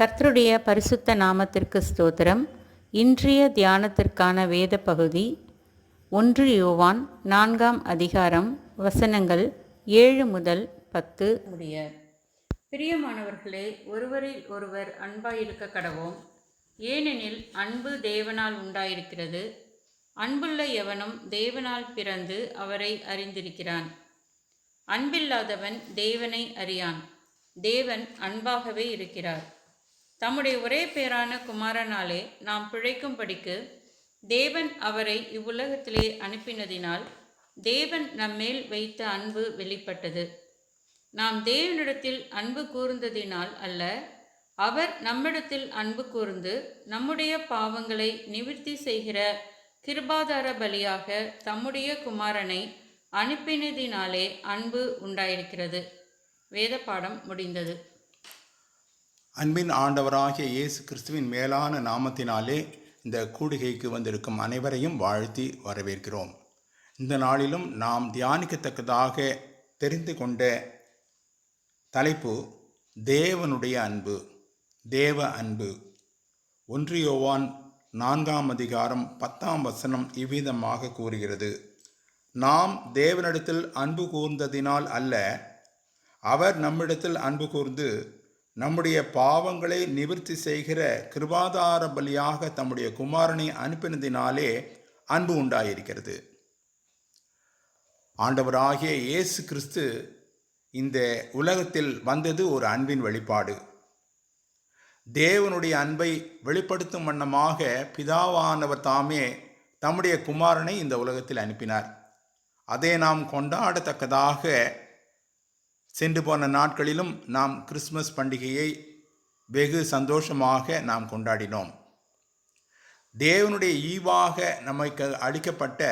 கர்த்தருடைய பரிசுத்த நாமத்திற்கு ஸ்தோத்திரம். இன்றைய தியானத்திற்கான வேத பகுதி ஒன்று யோவான் நான்காம் அதிகாரம் வசனங்கள் ஏழு முதல் பத்து முடிய. பிரியமானவர்களே ஒருவரில் ஒருவர் அன்பாயிருக்க கடவோம். ஏனெனில் அன்பு தேவனால் உண்டாயிருக்கிறது. அன்புள்ள எவனும் தேவனால் பிறந்து அவரை அறிந்திருக்கிறான். அன்பில்லாதவன் தேவனை அறியான். தேவன் அன்பாகவே இருக்கிறார். தம்முடைய ஒரே பேரான குமாரனாலே நாம் பிழைக்கும்படிக்கு தேவன் அவரை இவ்வுலகத்திலே அனுப்பினதினால் தேவன் நம்மேல் வைத்த அன்பு வெளிப்பட்டது. நாம் தேவனிடத்தில் அன்பு கூர்ந்ததினால் அல்ல அவர் நம்மிடத்தில் அன்பு கூர்ந்து நம்முடைய பாவங்களை நிவிர்த்தி செய்கிற கிருபாதார பலியாக தம்முடைய குமாரனை அனுப்பினதினாலே அன்பு உண்டாயிருக்கிறது. வேத பாடம் முடிந்தது. அன்பின் ஆண்டவராகிய இயேசு கிறிஸ்துவின் மேலான நாமத்தினாலே இந்த கூடுகைக்கு வந்திருக்கும் அனைவரையும் வாழ்த்தி வரவேற்கிறோம். இந்த நாளிலும் நாம் தியானிக்கத்தக்கதாக தெரிந்து கொண்ட தலைப்பு தேவனுடைய அன்பு தேவ அன்பு. ஒன்று யோவான் நான்காம் அதிகாரம் பத்தாம் வசனம் இவ்விதமாக கூறுகிறது. நாம் தேவனிடத்தில் அன்பு கூர்ந்ததினால் அல்ல அவர் நம்மிடத்தில் அன்பு கூர்ந்து நம்முடைய பாவங்களை நிவர்த்தி செய்கிற கிருபாதார பலியாக தம்முடைய குமாரனை அனுப்பினதினாலே அன்பு உண்டாயிருக்கிறது. ஆண்டவராகிய இயேசு கிறிஸ்து இந்த உலகத்தில் வந்தது ஒரு அன்பின் வெளிப்பாடு. தேவனுடைய அன்பை வெளிப்படுத்தும் வண்ணமாக பிதாவானவர் தாமே தம்முடைய குமாரனை இந்த உலகத்தில் அனுப்பினார். அதை நாம் கொண்டாடத்தக்கதாக சென்று போன நாட்களிலும் நாம் கிறிஸ்மஸ் பண்டிகையை வெகு சந்தோஷமாக நாம் கொண்டாடினோம். தேவனுடைய ஈவாக நமக்கு அளிக்கப்பட்ட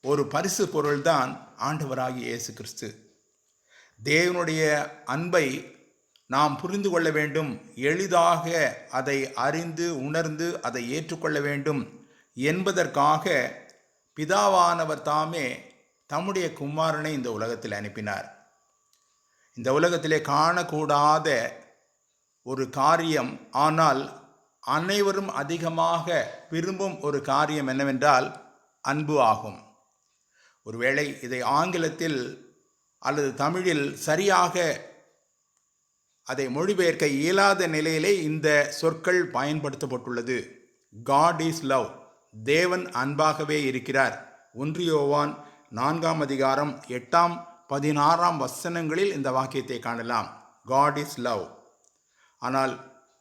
ஒரு பரிசு பொருள்தான் ஆண்டவராகிய இயேசு கிறிஸ்து தேவனுடைய அன்பை நாம் புரிந்து கொள்ள வேண்டும் எளிதாக அதை அறிந்து உணர்ந்து அதை ஏற்றுக்கொள்ள வேண்டும் என்பதற்காக பிதாவானவர் தாமே தம்முடைய குமாரனை இந்த உலகத்தில் அனுப்பினார். இந்த உலகத்திலே காணக்கூடாத ஒரு காரியம் ஆனால் அனைவரும் அதிகமாக விரும்பும் ஒரு காரியம் என்னவென்றால் அன்பு ஆகும். ஒருவேளை இதை ஆங்கிலத்தில் அல்லது தமிழில் சரியாக அதை மொழிபெயர்க்க இயலாத நிலையிலே இந்த சொற்கள் பயன்படுத்தப்பட்டுள்ளது. காட் இஸ் லவ் தேவன் அன்பாகவே இருக்கிறார். ஒன்றியோவான் நான்காம் அதிகாரம் எட்டாம் பதினாறாம் வசனங்களில் இந்த வாக்கியத்தை காணலாம். காட் இஸ் லவ் ஆனால்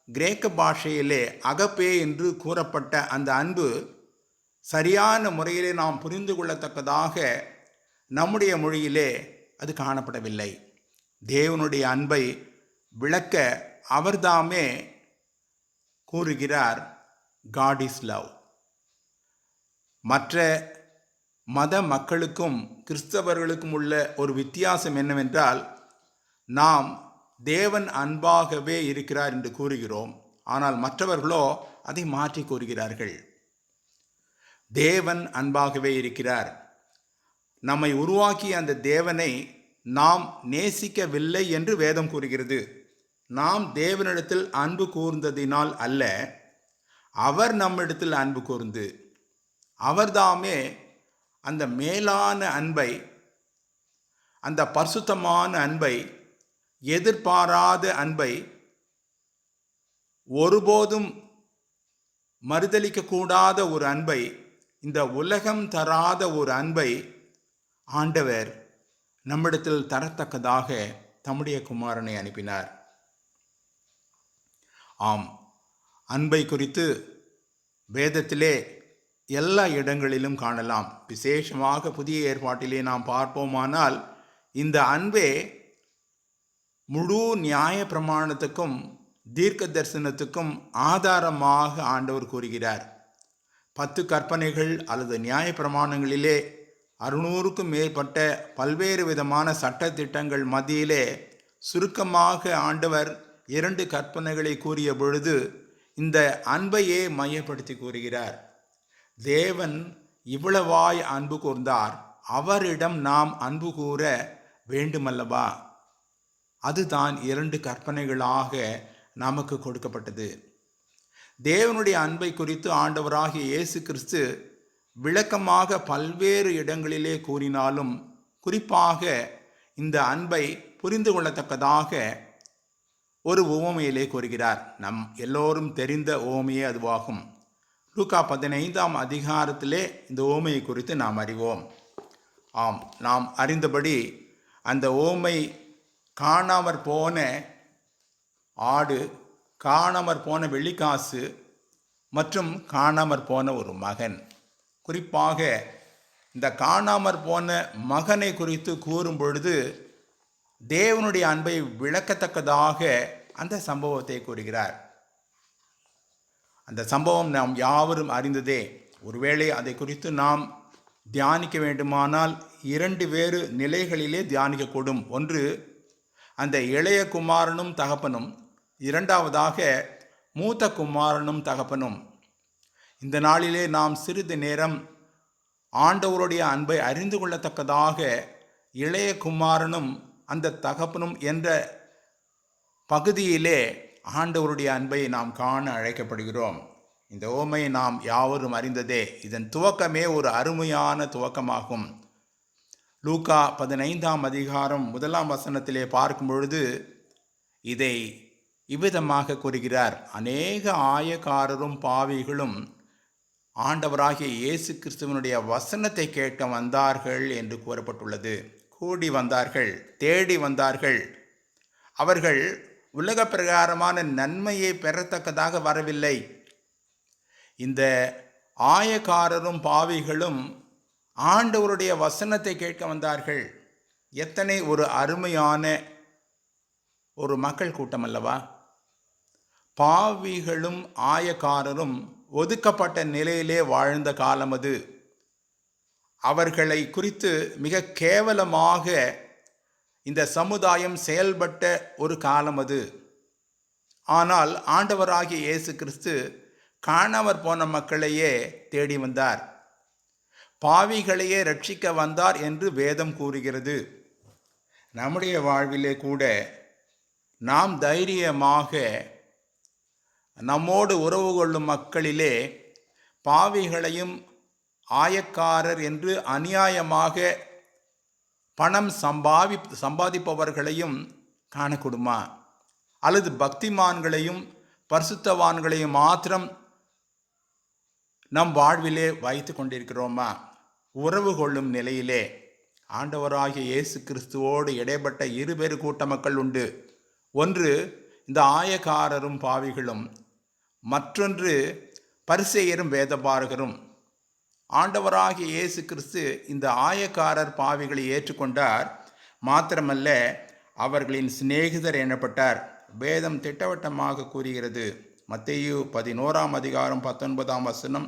கிரேக்க பாஷையிலே அகப்பே என்று கூறப்பட்ட அந்த அன்பு சரியான முறையிலே நாம் புரிந்து கொள்ளத்தக்கதாக நம்முடைய மொழியிலே அது காணப்படவில்லை. தேவனுடைய அன்பை விளக்க அவர்தாமே கூறுகிறார் காட் இஸ் லவ் மற்ற மத மக்களுக்கும் கிறிஸ்தவர்களுக்கும் உள்ள ஒரு வித்தியாசம் என்னவென்றால் நாம் தேவன் அன்பாகவே இருக்கிறார் என்று கூறுகிறோம். ஆனால் மற்றவர்களோ அதை மாற்றி கூறுகிறார்கள். தேவன் அன்பாகவே இருக்கிறார். நம்மை உருவாக்கிய அந்த தேவனை நாம் நேசிக்கவில்லை என்று வேதம் கூறுகிறது. நாம் தேவனிடத்தில் அன்பு கூர்ந்ததினால் அல்ல அவர் நம்மிடத்தில் அன்பு கூர்ந்து அவர்தாமே அந்த மேலான அன்பை அந்த பரிசுத்தமான அன்பை எதிர்பாராத அன்பை ஒருபோதும் மறுதளிக்கக்கூடாத ஒரு அன்பை இந்த உலகம் தராத ஒரு அன்பை ஆண்டவர் நம்மிடத்தில் தரத்தக்கதாக தம்முடைய குமாரனை அனுப்பினார். ஆம் அன்பை குறித்து வேதத்திலே எல்லா இடங்களிலும் காணலாம். விசேஷமாக புதிய ஏற்பாட்டிலே நாம் பார்ப்போமானால் இந்த அன்பே முழு நியாய பிரமாணத்துக்கும் தீர்க்க தரிசனத்துக்கும் ஆதாரமாக ஆண்டவர் கூறுகிறார். பத்து கற்பனைகள் அல்லது நியாய பிரமாணங்களிலே அறுநூறுக்கும் மேற்பட்ட பல்வேறு விதமான சட்டத்திட்டங்கள் மத்தியிலே சுருக்கமாக ஆண்டவர் இரண்டு கற்பனைகளை கூறிய பொழுது இந்த அன்பையே மையப்படுத்தி கூறுகிறார். தேவன் இவ்வளவாய் அன்பு கூர்ந்தார் அவரிடம் நாம் அன்பு கூற வேண்டுமல்லவா? அதுதான் இரண்டு கற்பனைகளாக நமக்கு கொடுக்கப்பட்டது. தேவனுடைய அன்பை குறித்து ஆண்டவராகிய இயேசு கிறிஸ்து விளக்கமாக பல்வேறு இடங்களிலே கூறினாலும் குறிப்பாக இந்த அன்பை புரிந்து கொள்ளத்தக்கதாக ஒரு உவமையிலே கூறுகிறார். நம் எல்லோரும் தெரிந்த ஓமையே அதுவாகும். லூக்கா பதினைந்தாம் அதிகாரத்திலே இந்த ஓமையை குறித்து நாம் அறிவோம். ஆம் நாம் அறிந்தபடி அந்த ஓமை காணாமற் போன ஆடு காணாமற் போன வெள்ளிக்காசு மற்றும் காணாமற் போன ஒரு மகன். குறிப்பாக இந்த காணாமற் போன மகனை குறித்து கூறும் பொழுது தேவனுடைய அன்பை விளக்கத்தக்கதாக அந்த சம்பவத்தை கூறுகிறார். அந்த சம்பவம் நாம் யாவரும் அறிந்ததே. ஒருவேளை அதை குறித்து நாம் தியானிக்க வேண்டுமானால் இரண்டு வேறு நிலைகளிலே தியானிக்கக்கூடும். ஒன்று அந்த இளைய குமாரனும் தகப்பனும் இரண்டாவதாக மூத்த குமாரனும் தகப்பனும். இந்த நாளிலே நாம் சிறிது நேரம் ஆண்டவருடைய அன்பை அறிந்து கொள்ளத்தக்கதாக இளைய குமாரனும் அந்த தகப்பனும் என்ற பகுதியிலே ஆண்டவருடைய அன்பை நாம் காண அழைக்கப்படுகிறோம். இந்த ஓமை நாம் யாவரும் அறிந்ததே. இதன் துவக்கமே ஒரு அருமையான துவக்கமாகும். லூக்கா பதினைந்தாம் அதிகாரம் முதலாம் வசனத்திலே பார்க்கும் பொழுது இதை இவ்விதமாக கூறுகிறார். அநேக ஆயக்காரரும் பாவிகளும் ஆண்டவராகிய இயேசு கிறிஸ்துவனுடைய வசனத்தை கேட்க வந்தார்கள் என்று கூறப்பட்டுள்ளது. கூடி வந்தார்கள் தேடி வந்தார்கள். அவர்கள் உலக பிரகாரமான நன்மையை பெறத்தக்கதாக வரவில்லை. இந்த ஆயக்காரரும் பாவிகளும் ஆண்டவருடைய வசனத்தை கேட்க வந்தார்கள். எத்தனை ஒரு அருமையான ஒரு மக்கள் கூட்டம் அல்லவா? பாவிகளும் ஆயக்காரரும் ஒதுக்கப்பட்ட நிலையிலே வாழ்ந்த காலம் அது. அவர்களை குறித்து மிக கேவலமாக இந்த சமுதாயம் செயல்பட்ட ஒரு காலம் அது. ஆனால் ஆண்டவராகிய இயேசு கிறிஸ்து காணாமற் போன மக்களையே தேடி வந்தார். பாவிகளையே ரட்சிக்க வந்தார் என்று வேதம் கூறுகிறது. நம்முடைய வாழ்விலே கூட நாம் தைரியமாக நம்மோடு உறவு கொள்ளும் மக்களிலே பாவிகளையும் ஆயக்காரர் என்று அநியாயமாக பணம் சம்பாவி சம்பாதிப்பவர்களையும் காணக்கூடுமா? அல்லது பக்திமான்களையும் பரிசுத்தவான்களையும் மாத்திரம் நம் வாழ்விலே வைத்து கொண்டிருக்கிறோமா? உறவு கொள்ளும் நிலையிலே ஆண்டவராகிய இயேசு கிறிஸ்துவோடு இடைப்பட்ட இருபெரு கூட்ட மக்கள் உண்டு. ஒன்று இந்த ஆயக்காரரும் பாவிகளும். மற்றொன்று பரிசெயரும் வேதபாரகரும். ஆண்டவராகிய இயேசு கிறிஸ்து இந்த ஆயக்காரர் பாவிகளை ஏற்றுக்கொண்டார். மாத்திரமல்ல அவர்களின் சிநேகிதர் எனப்பட்டார். வேதம் திட்டவட்டமாக கூறுகிறது. மத்தேயு பதினோராம் அதிகாரம் பத்தொன்பதாம் வசனம்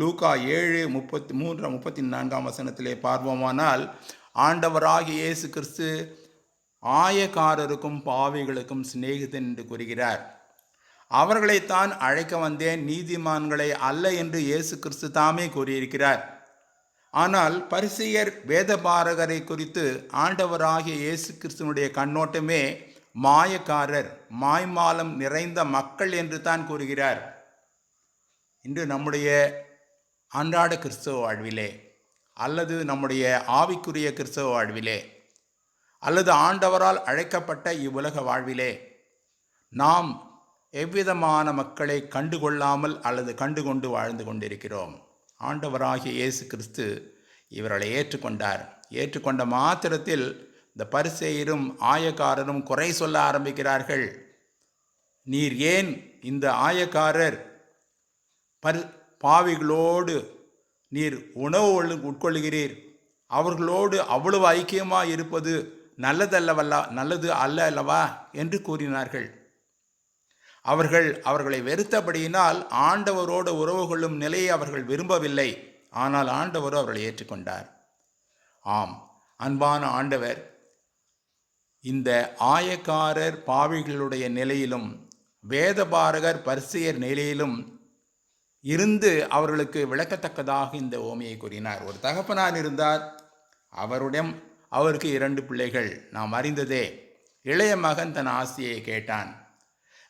லூகா ஏழு முப்பத்தி மூன்று முப்பத்தி நான்காம் வசனத்திலே பார்வோமானால் ஆண்டவராகிய இயேசு கிறிஸ்து ஆயக்காரருக்கும் பாவிகளுக்கும் சிநேகிதன் என்று கூறுகிறார். அவர்களைத்தான் அழைக்க வந்தேன். நீதிமான்களை அல்ல என்று இயேசு கிறிஸ்து தாமே கூறியிருக்கிறார். ஆனால் பரிசெயர் வேதபாரகரை குறித்து ஆண்டவராகிய இயேசு கிறிஸ்துவனுடைய கண்ணோட்டமே மாயக்காரர் மாய்மாலம் நிறைந்த மக்கள் என்று தான் கூறுகிறார். இன்று நம்முடைய அன்றாட கிறிஸ்தவ வாழ்விலே அல்லது நம்முடைய ஆவிக்குரிய கிறிஸ்தவ வாழ்விலே அல்லது ஆண்டவரால் அழைக்கப்பட்ட இவ்வுலக வாழ்விலே நாம் எவ்விதமான மக்களை கண்டுகொள்ளாமல் அல்லது கண்டுகொண்டு வாழ்ந்து கொண்டிருக்கிறோம்? ஆண்டவராகிய இயேசு கிறிஸ்து இவர்களை ஏற்றுக்கொண்டார். ஏற்றுக்கொண்ட மாத்திரத்தில் இந்த பரிசெயரும் ஆயக்காரரும் குறை சொல்ல ஆரம்பிக்கிறார்கள். நீர் ஏன் இந்த ஆயக்காரர்? பரி பாவிகளோடு நீர் உணவு உட்கொள்கிறீர் அவர்களோடு அவ்வளவு ஐக்கியமாக இருப்பது நல்லதல்லவல்ல நல்லது அல்ல அல்லவா? என்று கூறினார்கள். அவர்கள் அவர்களை வெறுத்தபடியினால் ஆண்டவரோடு உறவு கொள்ளும் நிலையை அவர்கள் விரும்பவில்லை. ஆனால் ஆண்டவரோ அவர்களை ஏற்றுக்கொண்டார். ஆம் அன்பான ஆண்டவர் இந்த ஆயக்காரர் பாவிகளுடைய நிலையிலும் வேதபாரகர் பரிசெயர் நிலையிலும் இருந்து அவர்களுக்கு விளக்கத்தக்கதாக இந்த ஓமையை கூறினார். ஒரு தகப்பனார் இருந்தார். அவருடன் அவருக்கு இரண்டு பிள்ளைகள். நாம் அறிந்ததே இளைய மகன் தன் ஆசையை கேட்டான்.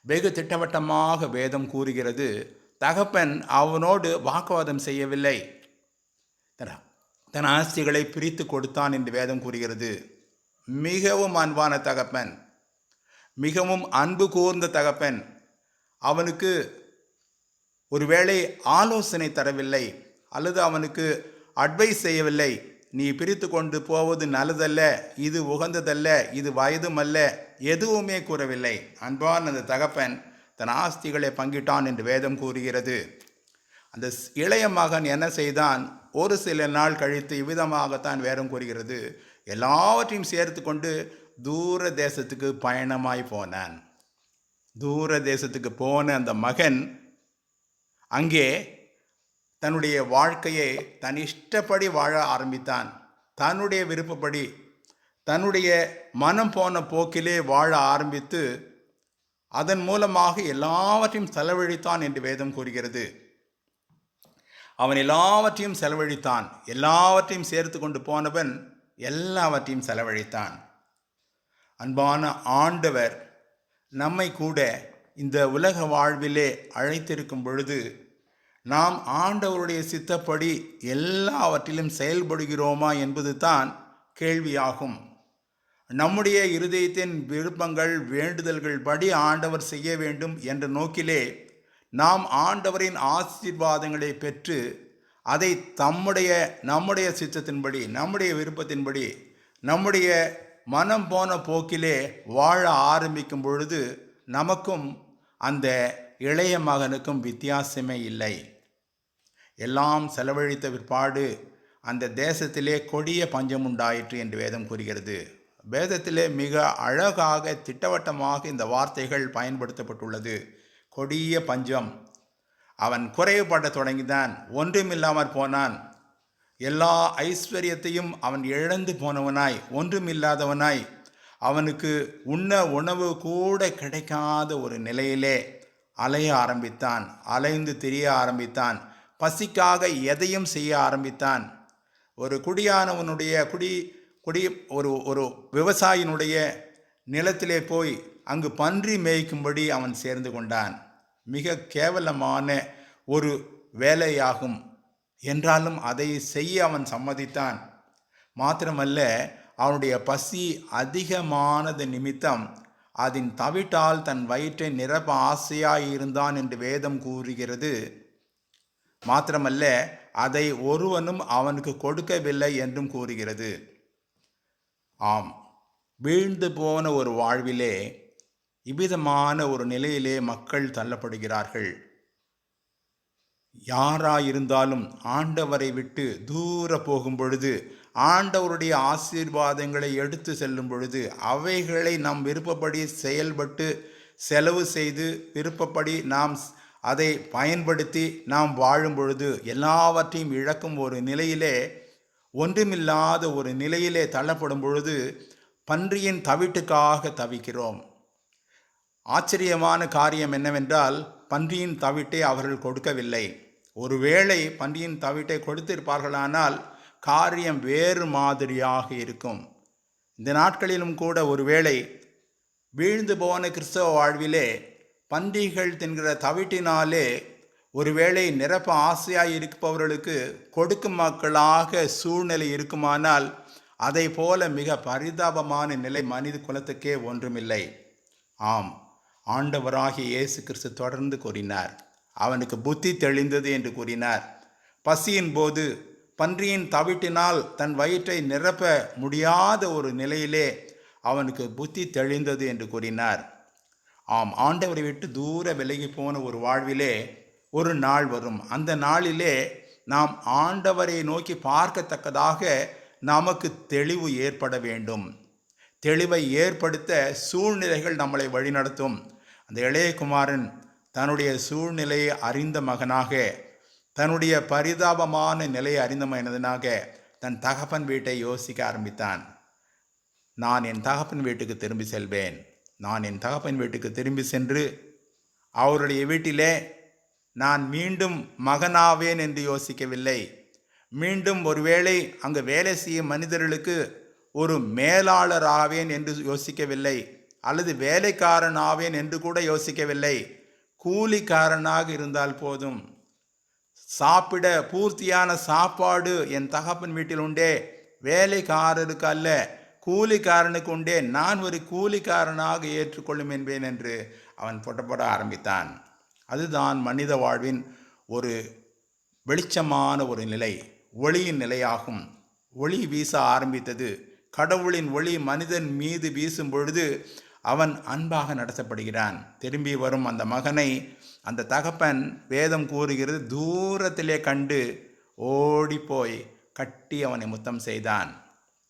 வெகு திட்டவட்டமாக வேதம் கூறுகிறது. தகப்பன் அவனோடு வாக்குவாதம் செய்யவில்லை. தன் ஆஸ்திகளை பிரித்து கொடுத்தான் என்று வேதம் கூறுகிறது. மிகவும் அன்பான தகப்பன் மிகவும் அன்பு கூர்ந்த தகப்பன் அவனுக்கு ஒருவேளை ஆலோசனை தரவில்லை அல்லது அவனுக்கு அட்வைஸ் செய்யவில்லை. நீ பிரித்து கொண்டு போவது நல்லதல்ல இது உகந்ததல்ல இது வயதும் அல்ல எதுவுமே கூறவில்லை. அன்பான் அந்த தகப்பன் தன் ஆஸ்திகளை பங்கிட்டான் என்று வேதம் கூறுகிறது. அந்த ஸ்- இளைய மகன் என்ன செய்தான்? ஒரு சில நாள் கழித்து இவ்விதமாகத்தான் வேதம் கூறுகிறது. எல்லாவற்றையும் சேர்த்து கொண்டு தூர தேசத்துக்கு பயணமாய் போனான். தூர தேசத்துக்கு போன அந்த மகன் அங்கே தன்னுடைய வாழ்க்கையை தன் இஷ்டப்படி வாழ ஆரம்பித்தான். தன்னுடைய விருப்பப்படி தன்னுடைய மனம் போன போக்கிலே வாழ ஆரம்பித்து அதன் மூலமாக எல்லாவற்றையும் செலவழித்தான் என்று வேதம் கூறுகிறது. அவன் எல்லாவற்றையும் செலவழித்தான். எல்லாவற்றையும் சேர்த்து கொண்டு போனவன் எல்லாவற்றையும் செலவழித்தான். அன்பான ஆண்டவர் நம்மை கூட இந்த உலக வாழ்விலே அழைத்திருக்கும் பொழுது நாம் ஆண்டவருடைய சித்தப்படி எல்லாவற்றிலும் செயல்படுகிறோமா என்பது தான் கேள்வியாகும். நம்முடைய இருதயத்தின் விருப்பங்கள் வேண்டுதல்கள் படி ஆண்டவர் செய்ய வேண்டும் என்ற நோக்கிலே நாம் ஆண்டவரின் ஆசீர்வாதங்களை பெற்று அதை தம்முடைய நம்முடைய சித்தத்தின்படி நம்முடைய விருப்பத்தின்படி நம்முடைய மனம் போன போக்கிலே வாழ ஆரம்பிக்கும் பொழுது நமக்கும் அந்த இளைய மகனுக்கும் வித்தியாசமே இல்லை. எல்லாம் செலவழித்த பிற்பாடு அந்த தேசத்திலே கொடிய பஞ்சம் உண்டாயிற்று என்று வேதம் கூறுகிறது. வேதத்திலே மிக அழகாக திட்டவட்டமாக இந்த வார்த்தைகள் பயன்படுத்தப்பட்டுள்ளது. கொடிய பஞ்சம். அவன் குறைவுபட தொடங்கினான் ஒன்றுமில்லாமற் போனான். எல்லா ஐஸ்வர்யத்தையும் அவன் இழந்து போனவனாய் ஒன்றுமில்லாதவனாய் அவனுக்கு உண்ண உணவு கூட கிடைக்காத ஒரு நிலையிலே அலைய ஆரம்பித்தான் அலைந்து திரிய ஆரம்பித்தான் பசிக்காக எதையும் செய்ய ஆரம்பித்தான். ஒரு குடியானவனுடைய குடி குடி ஒரு ஒரு விவசாயினுடைய நிலத்திலே போய் அங்கு பன்றி மேய்க்கும்படி அவன் சேர்ந்து கொண்டான். மிக கேவலமான ஒரு வேலையாகும். என்றாலும் அதை செய்ய அவன் சம்மதித்தான். மாத்திரமல்ல அவனுடைய பசி அதிகமானது நிமித்தம் அதன் தவிட்டால் தன் வயிற்றை நிரப்ப ஆசையாயிருந்தான் என்று வேதம் கூறுகிறது. மாத்திரமல்ல அதை ஒருவனும் அவனுக்கு கொடுக்கவில்லை என்றும் கூறுகிறது. ஆம். வீழ்ந்து போன ஒரு வாழ்விலே இவ்விதமான ஒரு நிலையிலே மக்கள் தள்ளப்படுகிறார்கள். யாராயிருந்தாலும் ஆண்டவரை விட்டு தூர போகும் பொழுது ஆண்டவருடைய ஆசீர்வாதங்களை எடுத்து செல்லும் பொழுது அவைகளை நாம் விருப்பப்படி செயல்பட்டு செலவு செய்து விருப்பப்படி நாம் அதை பயன்படுத்தி நாம் வாழும் பொழுது எல்லாவற்றையும் இழக்கும் ஒரு நிலையிலே ஒன்றுமில்லாத ஒரு நிலையிலே தள்ளப்படும் பொழுது பன்றியின் தவிட்டுக்காக தவிக்கிறோம். ஆச்சரியமான காரியம் என்னவென்றால் பன்றியின் தவிட்டை அவர்கள் கொடுக்கவில்லை. ஒருவேளை பன்றியின் தவிட்டை கொடுத்திருப்பார்களானால் காரியம் வேறு மாதிரியாக இருக்கும். இந்த நாட்களிலும் கூட ஒருவேளை வீழ்ந்து போன கிறிஸ்தவ வாழ்விலே பன்றிகள் தின்கிற தவிட்டினாலே ஒருவேளை நிரப்ப ஆசையாக இருப்பவர்களுக்கு கொடுக்கும் மக்களாக சூழ்நிலை இருக்குமானால் அதை போல மிக பரிதாபமான நிலை மனித குலத்துக்கே ஒன்றுமில்லை. ஆம் ஆண்டவராகிய இயேசு கிறிஸ்து தொடர்ந்து கூறினார். அவனுக்கு புத்தி தெளிந்தது என்று கூறினார். பசியின் போது பன்றியின் தவிட்டினால் தன் வயிற்றை நிரப்ப முடியாத ஒரு நிலையிலே அவனுக்கு புத்தி தெளிந்தது என்று கூறினார். ஆம் ஆண்டவரை விட்டு தூர விலகி போன ஒரு வாழ்விலே ஒரு நாள் வரும். அந்த நாளிலே நாம் ஆண்டவரை நோக்கி பார்க்கத்தக்கதாக நமக்கு தெளிவு ஏற்பட வேண்டும். தெளிவை ஏற்படுத்த சூழ்நிலைகள் நம்மளை வழிநடத்தும் அந்த இளையகுமாரன் தன்னுடைய சூழ்நிலையை அறிந்த மகனாக தன்னுடைய பரிதாபமான நிலையை அறிந்த மகனாக தன் தகப்பன் வீட்டை யோசிக்க ஆரம்பித்தான். நான் என் தகப்பன் வீட்டுக்கு திரும்பி செல்வேன். நான் என் தகப்பன் வீட்டுக்கு திரும்பி சென்று அவருடைய வீட்டிலே நான் மீண்டும் மகனாவேன் என்று யோசிக்கவில்லை. மீண்டும் ஒருவேளை அங்கு வேலை செய்யும் மனிதர்களுக்கு ஒரு மேலாளராவேன் என்று யோசிக்கவில்லை. அல்லது வேலைக்காரன் ஆவேன் என்று கூட யோசிக்கவில்லை. கூலிக்காரனாக இருந்தால் போதும். சாப்பிட பூர்த்தியான சாப்பாடு என் தகப்பன் வீட்டில் உண்டே. வேலைக்காரருக்கு அல்ல கூலிக்காரனுக்கு உண்டே. நான் ஒரு கூலிக்காரனாக ஏற்றுக்கொள்ளும் என்பேன் என்று அவன் புட்டப்பட ஆரம்பித்தான். அதுதான் மனித வாழ்வின் ஒரு வெளிச்சமான ஒரு நிலை ஒளியின் நிலையாகும். ஒளி வீச ஆரம்பித்தது. கடவுளின் ஒளி மனிதன் மீது வீசும் பொழுது அவன் அன்பாக நடத்தப்படுகிறான். திரும்பி வரும் அந்த மகனை அந்த தகப்பன் வேதம் கூறுகிறது தூரத்திலே கண்டு ஓடிப்போய் கட்டி அவனை முத்தம் செய்தான்.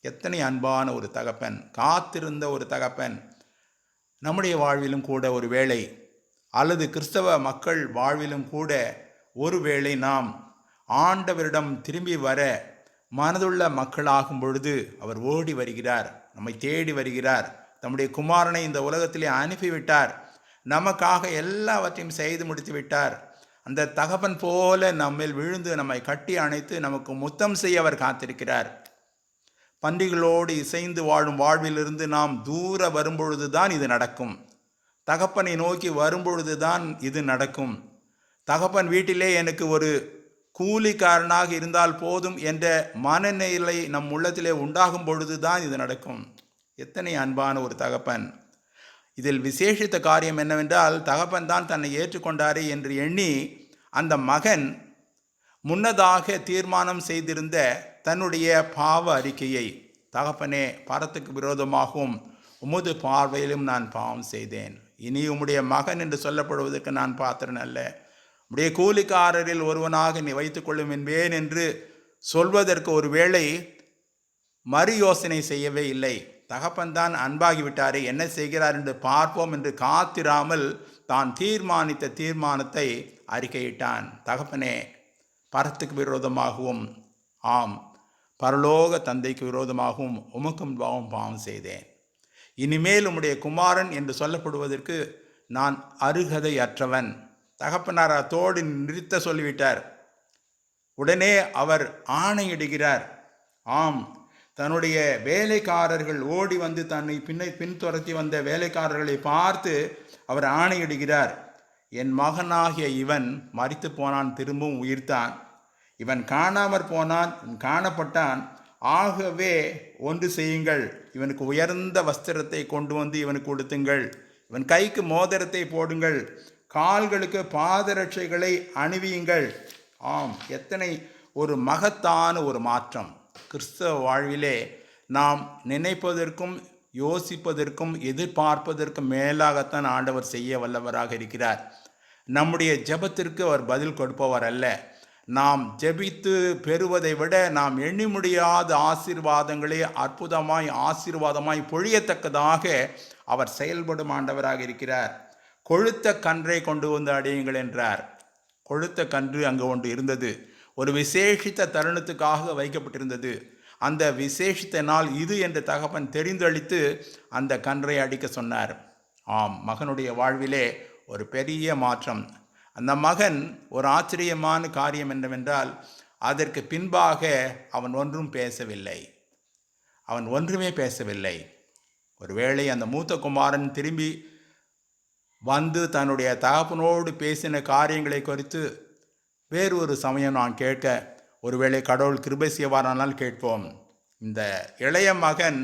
எத்தனை அன்பான ஒரு தகப்பன் காத்திருந்த ஒரு தகப்பன். நம்முடைய வாழ்விலும் கூட ஒரு வேளை அல்லது கிறிஸ்தவ மக்கள் வாழ்விலும் கூட ஒருவேளை நாம் ஆண்டவரிடம் திரும்பி வர மனதுள்ள மக்களாகும் பொழுது அவர் ஓடி வருகிறார் நம்மை தேடி வருகிறார். தம்முடைய குமாரனை இந்த உலகத்திலே அனுப்பிவிட்டார் நமக்காக எல்லாவற்றையும் செய்து முடித்து விட்டார். அந்த தகப்பன் போல நம்மில் விழுந்து நம்மை கட்டி அணைத்து நமக்கு முத்தம் செய்ய அவர் காத்திருக்கிறார். பன்றிகளோடு இசைந்து வாழும் வாழ்விலிருந்து நாம் தூர வரும்பொழுதுதான் இது நடக்கும். தகப்பனை நோக்கி வரும்பொழுது தான் இது நடக்கும். தகப்பன் வீட்டிலே எனக்கு ஒரு கூலிக்காரனாக இருந்தால் போதும் என்ற மனநிலை நம் உள்ளத்திலே உண்டாகும் பொழுதுதான் இது நடக்கும். எத்தனை அன்பான ஒரு தகப்பன். இதில் விசேஷித்த காரியம் என்னவென்றால் தகப்பன் தான் தன்னை ஏற்றுக்கொண்டாரே என்று எண்ணி அந்த மகன் முன்னதாக தீர்மானம் செய்திருந்த தன்னுடைய பாவ அறிக்கையை தகப்பனே பரத்துக்கு விரோதமாகவும் உமது பார்வையிலும் நான் பாவம் செய்தேன். இனி உம்முடைய மகன் என்று சொல்லப்படுவதற்கு நான் பாத்திரன் அல்ல. உடைய கூலிக்காரரில் ஒருவனாக நீ வைத்துக்கொள்ளும் என்பேன் என்று சொல்வதற்கு ஒரு வேளை மறு யோசனை செய்யவே இல்லை. தகப்பன் தான் அன்பாகிவிட்டாரே என்ன செய்கிறார் என்று பார்ப்போம் என்று காத்திராமல் தான் தீர்மானித்த தீர்மானத்தை அறிக்கையிட்டான். தகப்பனே பரத்துக்கு விரோதமாகவும் ஆம் பரலோக தந்தைக்கு விரோதமாகவும் உமக்கும் பாவம் பாவம் செய்தேன். இனிமேல் உம்முடைய குமாரன் என்று சொல்லப்படுவதற்கு நான் அருகதையற்றவன். தகப்பனார் அத்தோடு நிறுத்த சொல்லிவிட்டார். உடனே அவர் ஆணையிடுகிறார். ஆம் தன்னுடைய வேலைக்காரர்கள் ஓடி வந்து தன்னை பின்னை பின்துரத்தி வந்த வேலைக்காரர்களை பார்த்து அவர் ஆணையிடுகிறார். என் மகனாகிய இவன் மறித்து போனான் திரும்பவும் உயிர்த்தான். இவன் காணாமற் போனான் காணப்பட்டான். ஆகவே ஒன்று செய்யுங்கள். இவனுக்கு உயர்ந்த வஸ்திரத்தை கொண்டு வந்து இவனுக்கு கொடுத்துங்கள் இவன் கைக்கு மோதிரத்தை போடுங்கள். கால்களுக்கு பாதரட்சைகளை அணிவியுங்கள். ஆம் எத்தனை ஒரு மகத்தான ஒரு மாற்றம். கிறிஸ்தவ வாழ்விலே நாம் நினைப்பதற்கும் யோசிப்பதற்கும் எதிர்பார்ப்பதற்கும் மேலாகத்தான் ஆண்டவர் செய்ய வல்லவராக இருக்கிறார். நம்முடைய ஜெபத்திற்கு அவர் பதில் கொடுப்பவர் அல்ல நாம் ஜெபித்து பெறுவதை விட நாம் எண்ணி முடியாத ஆசீர்வாதங்களே அற்புதமாய் ஆசீர்வாதமாய் பொழியத்தக்கதாக அவர் செயல்படும் ஆண்டவராக இருக்கிறார். கொழுத்த கன்றை கொண்டு வந்து அடையுங்கள் என்றார். கொழுத்த கன்று அங்கு ஒன்று இருந்தது. ஒரு விசேஷித்த தருணத்துக்காக வைக்கப்பட்டிருந்தது. அந்த விசேஷித்த நாள் இது என்று தகப்பன் தெரிந்தளித்து அந்த கன்றை அடிக்க சொன்னார். ஆம் மகனுடைய வாழ்விலே ஒரு பெரிய மாற்றம். அந்த மகன் ஒரு ஆச்சரியமான காரியம் என்னவென்றால் அதற்கு பின்பாக அவன் ஒன்றும் பேசவில்லை. அவன் ஒன்றுமே பேசவில்லை. ஒருவேளை அந்த மூத்த குமாரன் திரும்பி வந்து தன்னுடைய தகப்பனோடு பேசின காரியங்களை குறித்து வேறு ஒரு சமயம் நான் கேட்க ஒருவேளை கடவுள் கிருபை செய்வாரானால் கேட்போம். இந்த இளைய மகன்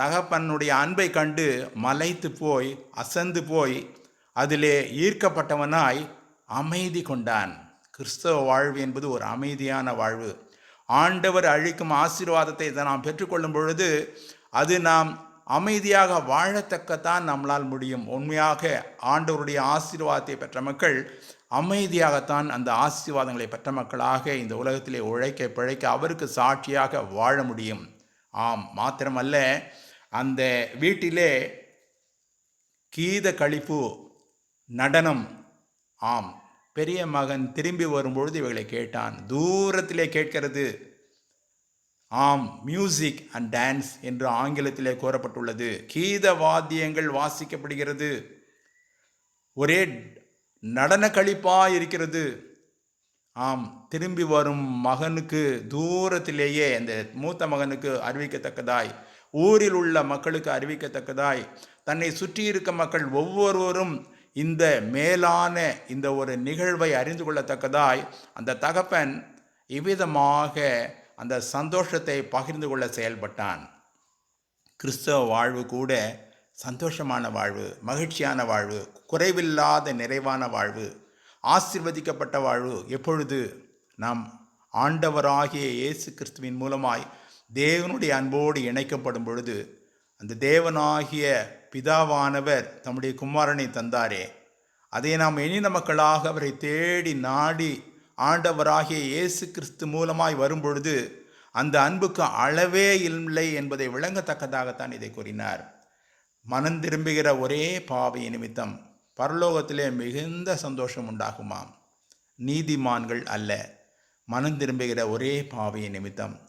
தகப்பனுடைய அன்பை கண்டு மலைத்து போய் அசந்து போய் அதிலே ஈர்க்கப்பட்டவனாய் அமைதி கொண்டான். கிறிஸ்தவ வாழ்வு என்பது ஒரு அமைதியான வாழ்வு. ஆண்டவர் அழிக்கும் ஆசீர்வாதத்தை இதை நாம் பெற்றுக்கொள்ளும் பொழுது அது நாம் அமைதியாக வாழத்தக்கத்தான் நம்மளால் முடியும். உண்மையாக ஆண்டவருடைய ஆசீர்வாதத்தை பெற்ற மக்கள் அமைதியாகத்தான் அந்த ஆசீர்வாதங்களை பெற்ற மக்களாக இந்த உலகத்திலே உழைக்க பிழைக்க அவருக்கு சாட்சியாக வாழ முடியும். ஆம் மாத்திரமல்ல அந்த வீட்டிலே கீத கழிப்பு நடனம். ஆம் பெரிய மகன் திரும்பி வரும்பொழுது இவைகளை கேட்டான். தூரத்திலே கேட்கிறது ஆம் மியூசிக் அண்ட் டான்ஸ் என்று ஆங்கிலத்திலே கூறப்பட்டுள்ளது கீத வாத்தியங்கள் வாசிக்கப்படுகிறது. ஒரே நடன கழிப்பாக இருக்கிறது. ஆம் திரும்பி வரும் மகனுக்கு தூரத்திலேயே அந்த மூத்த மகனுக்கு அறிவிக்கத்தக்கதாய் ஊரில் உள்ள மக்களுக்கு அறிவிக்கத்தக்கதாய் தன்னை சுற்றி இருக்க மக்கள் ஒவ்வொருவரும் இந்த மேலான இந்த ஒரு நிகழ்வை அறிந்து கொள்ளத்தக்கதாய் அந்த தகப்பன் இவ்விதமாக அந்த சந்தோஷத்தை பகிர்ந்து கொள்ள செயல்பட்டான். கிறிஸ்தவ வாழ்வு கூட சந்தோஷமான வாழ்வு மகிழ்ச்சியான வாழ்வு குறைவில்லாத நிறைவான வாழ்வு ஆசிர்வதிக்கப்பட்ட வாழ்வு. எப்பொழுது நாம் ஆண்டவராகிய இயேசு கிறிஸ்துவின் மூலமாய் தேவனுடைய அன்போடு இணைக்கப்படும் பொழுது அந்த தேவனாகிய பிதாவானவர் தம்முடைய குமாரனை தந்தாரே. அதை நாம் எண்ணின மக்களாக அவரை தேடி நாடி ஆண்டவராகிய இயேசு கிறிஸ்து மூலமாய் வரும்பொழுது அந்த அன்புக்கு அளவே இல்லை என்பதை விளங்கத்தக்கதாகத்தான் இதை கூறினார். மனம் திரும்புகிற ஒரே பாவை நிமித்தம் பரலோகத்திலே மிகுந்த சந்தோஷம் உண்டாகுமாம். நீதிமான்கள் அல்ல மனம் திரும்புகிற ஒரே பாவை நிமித்தம்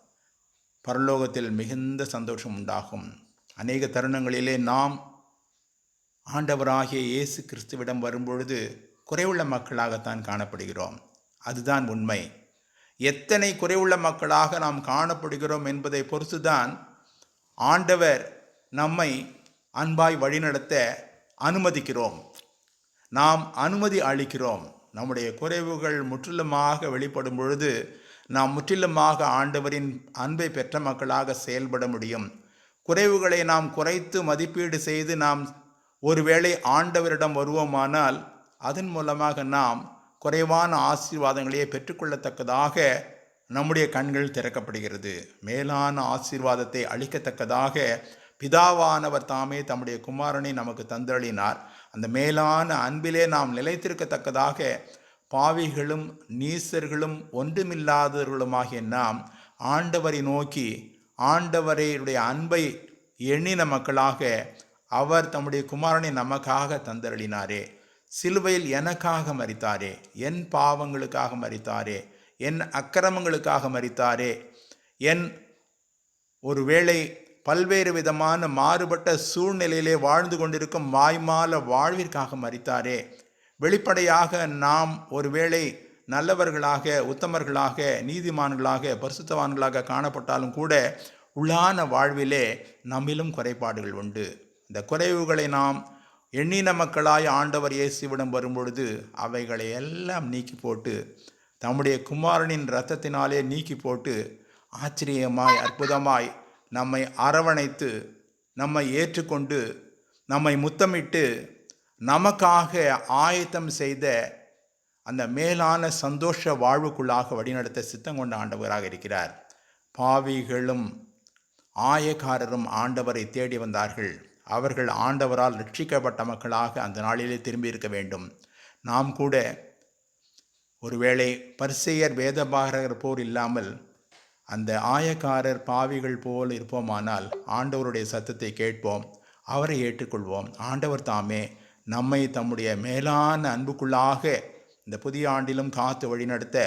பரலோகத்தில் மிகுந்த சந்தோஷம் உண்டாகும். அநேக தருணங்களிலே நாம் ஆண்டவராகிய இயேசு கிறிஸ்துவிடம் வரும்பொழுது குறைவுள்ள மக்களாகத்தான் காணப்படுகிறோம். அதுதான் உண்மை. எத்தனை குறைவுள்ள மக்களாக நாம் காணப்படுகிறோம் என்பதை பொறுத்துதான் ஆண்டவர் நம்மை அன்பாய் வழிநடத்த அனுமதிக்கிறோம். நாம் அனுமதி அளிக்கிறோம். நம்முடைய குறைவுகள் முற்றிலுமாக வெளிப்படும் பொழுது நாம் முற்றிலுமாக ஆண்டவரின் அன்பை பெற்ற மக்களாக செயல்பட முடியும். குறைவுகளை நாம் குறைத்து மதிப்பீடு செய்து நாம் ஒருவேளை ஆண்டவரிடம் வருவோமானால் அதன் மூலமாக நாம் குறைவான ஆசீர்வாதங்களையே பெற்றுக்கொள்ளத்தக்கதாக நம்முடைய கண்கள் திறக்கப்படுகிறது. மேலான ஆசீர்வாதத்தை அளிக்கத்தக்கதாக பிதாவானவர் தாமே தம்முடைய குமாரனை நமக்கு தந்தளினார் அந்த மேலான அன்பிலே நாம் நிலைத்திருக்கத்தக்கதாக பாவிகளும் நீசர்களும் ஒன்றுமில்லாதவர்களுமாகிய நாம் ஆண்டவரை நோக்கி ஆண்டவரையுடைய அன்பை எண்ணின மக்களாக அவர் தம்முடைய குமாரனை நமக்காக தந்தருளினாரே. சிலுவையில் எனக்காக மறித்தாரே என் பாவங்களுக்காக மறித்தாரே என் அக்கிரமங்களுக்காக மறித்தாரே என் ஒருவேளை பல்வேறு விதமான மாறுபட்ட சூழ்நிலையிலே வாழ்ந்து கொண்டிருக்கும் வாய்மால வாழ்விற்காக மறித்தாரே வெளிப்படையாக நாம் ஒருவேளை நல்லவர்களாக உத்தமர்களாக நீதிமான்களாக பரிசுத்தவான்களாக காணப்பட்டாலும் கூட உள்ளான வாழ்விலே நம்மிலும் குறைபாடுகள் உண்டு. இந்த குறைவுகளை நாம் எண்ணின மக்களாய் ஆண்டவர் இயேசுவிடம் வரும்பொழுது அவைகளை எல்லாம் நீக்கி போட்டு தம்முடைய குமாரனின் இரத்தத்தினாலே நீக்கி போட்டு ஆச்சரியமாய் அற்புதமாய் நம்மை அரவணைத்து நம்மை ஏற்றுக்கொண்டு நம்மை முத்தமிட்டு நமக்காக ஆயத்தம் செய்த அந்த மேலான சந்தோஷ வாழ்வுக்குள்ளாக வழிநடத்த சித்தம் கொண்ட ஆண்டவராக இருக்கிறார். பாவிகளும் ஆயக்காரரும் ஆண்டவரை தேடி வந்தார்கள். அவர்கள் ஆண்டவரால் ரட்சிக்கப்பட்ட மக்களாக அந்த நாளிலே திரும்பி இருக்க வேண்டும். நாம் கூட ஒருவேளை பரிசெயர் வேதபாரகர் போர் இல்லாமல் அந்த ஆயக்காரர் பாவிகள் போல் இருப்போமானால் ஆண்டவருடைய சத்தத்தை கேட்போம் அவரை ஏற்றுக்கொள்வோம். ஆண்டவர் தாமே நம்மை தம்முடைய மேலான அன்புக்குள்ளாக இந்த புதிய ஆண்டிலும் காத்து வழிநடத்த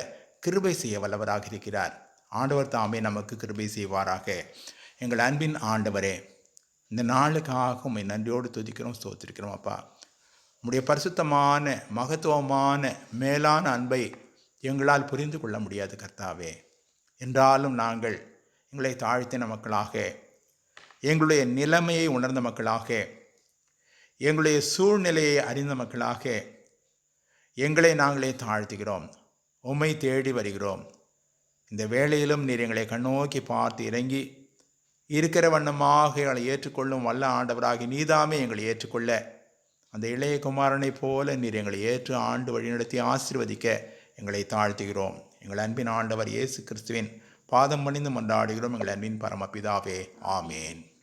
கிருபை செய்ய வல்லவராக இருக்கிறார். ஆண்டவர் தாமே நமக்கு கிருபை செய்வாராக. எங்கள் அன்பின் ஆண்டவரே இந்த நாளுக்காக உண்மை நன்றியோடு துதிக்கிறோம் ஸ்தோத்திருக்கிறோம் அப்பா. உம்முடைய பரிசுத்தமான மகத்துவமான மேலான அன்பை எங்களால் புரிந்து கொள்ள முடியாது கர்த்தாவே. என்றாலும் நாங்கள் எங்களை தாழ்த்தின மக்களாக எங்களுடைய நிலைமையை உணர்ந்த மக்களாக எங்களுடைய சூழ்நிலையை அறிந்த மக்களாக எங்களை நாங்களே தாழ்த்துகிறோம் உம்மை தேடி வருகிறோம். இந்த வேளையிலும் நீர் எங்களை கண்ணோக்கி பார்த்து இறங்கி இருக்கிற வண்ணமாக எங்களை ஏற்றுக்கொள்ளும் வல்ல ஆண்டவராகி நீதாமே எங்களை ஏற்றுக்கொள்ள. அந்த இளைய குமாரனைப் போல நீர் எங்களை ஏற்று ஆண்டு வழிநடத்தி ஆசீர்வதிக்க எங்களை தாழ்த்துகிறோம். எங்கள் அன்பின் ஆண்டவர் இயேசு கிறிஸ்துவின் பாதம் பணிந்து மன்றாடுகிறோம். எங்கள் அன்பின் பரமபிதாவே. ஆமேன்.